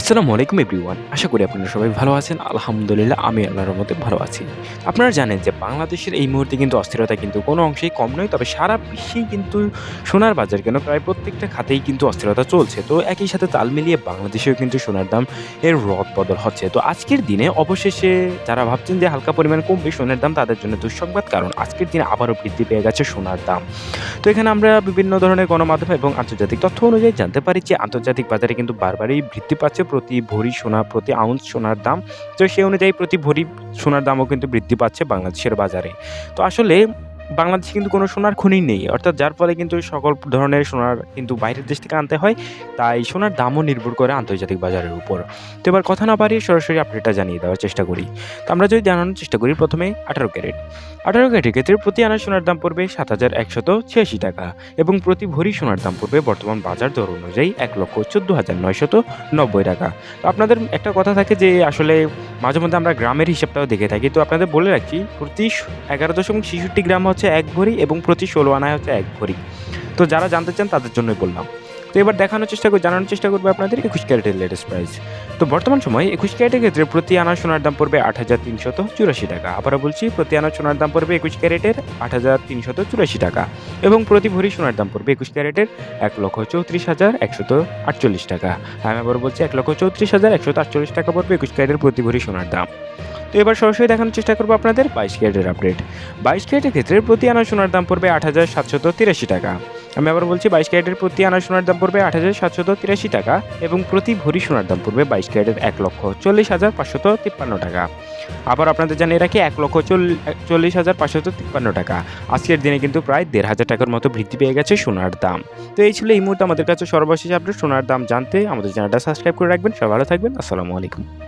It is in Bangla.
আসসালামু আলাইকুম, এভরিওয়ান। আশা করি আপনারা সবাই ভালো আছেন। আলহামদুলিল্লাহ, আমি আল্লাহর মধ্যে ভালো আছি। আপনারা জানেন যে বাংলাদেশের এই মুহূর্তে কিন্তু অস্থিরতা কিন্তু কোনো অংশেই কম নয়, তবে সারা বিশ্বেই কিন্তু সোনার বাজার কেন প্রায় প্রত্যেকটা খাতেই কিন্তু অস্থিরতা চলছে। তো একই সাথে তাল মিলিয়ে বাংলাদেশেও কিন্তু সোনার দাম এর রদ বদল হচ্ছে। তো আজকের দিনে অবশেষে যারা ভাবছেন যে হালকা পরিমাণ কমবে সোনার দাম, তাদের জন্য দুঃসংবাদ, কারণ আজকের দিনে আবারও বৃদ্ধি পেয়ে গেছে সোনার দাম। তো এখানে আমরা বিভিন্ন ধরনের গণমাধ্যম এবং আন্তর্জাতিক তথ্য অনুযায়ী জানতে পারি যে আন্তর্জাতিক বাজারে কিন্তু বারবারই বৃদ্ধি পাচ্ছে। প্রতি ভরি সোনা, প্রতি আউন্স সোনার দাম, তো সেই অনুযায়ী প্রতি ভরি সোনার দামও কিন্তু বৃদ্ধি পাচ্ছে বাংলাদেশের বাজারে। তো আসলে বাংলাদেশে কিন্তু কোনো সোনার খনি নেই। অর্থাৎ যার ফলে কিন্তু সকল ধরনের সোনার কিন্তু বাইরের দেশ থেকে আনতে হয়। তাই সোনার দামও নির্ভর করে আন্তর্জাতিক বাজারের উপর। তো এবার কথা না বাড়িয়ে সরাসরি আপডেটটা জানিয়ে দেওয়ার চেষ্টা করি। তো আমরা যদি জানানোর চেষ্টা করি প্রথমে আঠারো ক্যারেট। আঠারো ক্যারেটের ক্ষেত্রে প্রতি আনা সোনার দাম পড়বে সাত হাজার একশত ছিয়াশি টাকা এবং প্রতি ভরি সোনার দাম পড়বে বর্তমান বাজার দর অনুযায়ী এক লক্ষ চোদ্দ হাজার নয়শত নব্বই টাকা। তো আপনাদের একটা কথা থাকে যে আসলে মাঝে মধ্যে আমরা গ্রামের হিসাবটাও দেখে থাকি। তো আপনাদের বলে রাখছি প্রতি এগারো দশমিক ছেষট্টি গ্রাম হচ্ছে এক ভরি এবং প্রতি ষোলো আনায় হচ্ছে এক ভরি তো যারা জানতে চান তাদের জন্যই বললাম। তো এবার দেখানোর চেষ্টা করি জানানোর চেষ্টা করব আপনাদের একুশ ক্যারেটের লেটেস্ট প্রাইস তো বর্তমান সময়ে একুশ ক্যারেটের ক্ষেত্রে প্রতি আনা সোনার দাম পড়বে আট হাজার তিনশত চুরাশি টাকা। আবারও বলছি, প্রতি আনা সোনার দাম পড়বে একুশ ক্যারেটের আট হাজার তিনশত চুরাশি টাকা এবং প্রতি ভরি সোনার দাম পড়বে একুশ ক্যারেটের এক লক্ষ চৌত্রিশ হাজার একশত আটচল্লিশ টাকা। আমি আবার বলছি, এক লক্ষ চৌত্রিশ হাজার একশত আটচল্লিশ টাকা পড়বে একুশ ক্যারেটের প্রতি ভরি সোনার দাম। তো এবার সরাসরি দেখানোর চেষ্টা করব আপনাদের বাইশ ক্যারেটের আপডেট বাইশ ক্যারেটের ক্ষেত্রে প্রতি আনা সোনার দাম পড়বে আট হাজার সাতশত তিরাশি টাকা। আমি আবার বলছি, বাইশ ক্যারেটের প্রতি আনা সোনার দাম পড়বে আট হাজার সাতশত তিরাশি টাকা এবং প্রতি ভরি সোনার দাম পড়বে বাইশ ক্যারেটের এক লক্ষ চল্লিশ হাজার পাঁচশত তিপ্পান্ন টাকা। আবার আপনাদের জানিয়ে রাখি, এক লক্ষ চল- চল্লিশ হাজার পাঁচশত তিপ্পান্ন টাকা। আজকের দিনে কিন্তু প্রায় দেড় হাজার টাকার মতো বৃদ্ধি পেয়ে গেছে সোনার দাম। তো এই ছিল এই মুহূর্তে আমাদের কাছে সর্বশেষ আপডেট সোনার দাম জানতে আমাদের চ্যানেলটা সাবস্ক্রাইব করে রাখবেন। সবাই ভালো থাকবেন, আসসালামু আলাইকুম।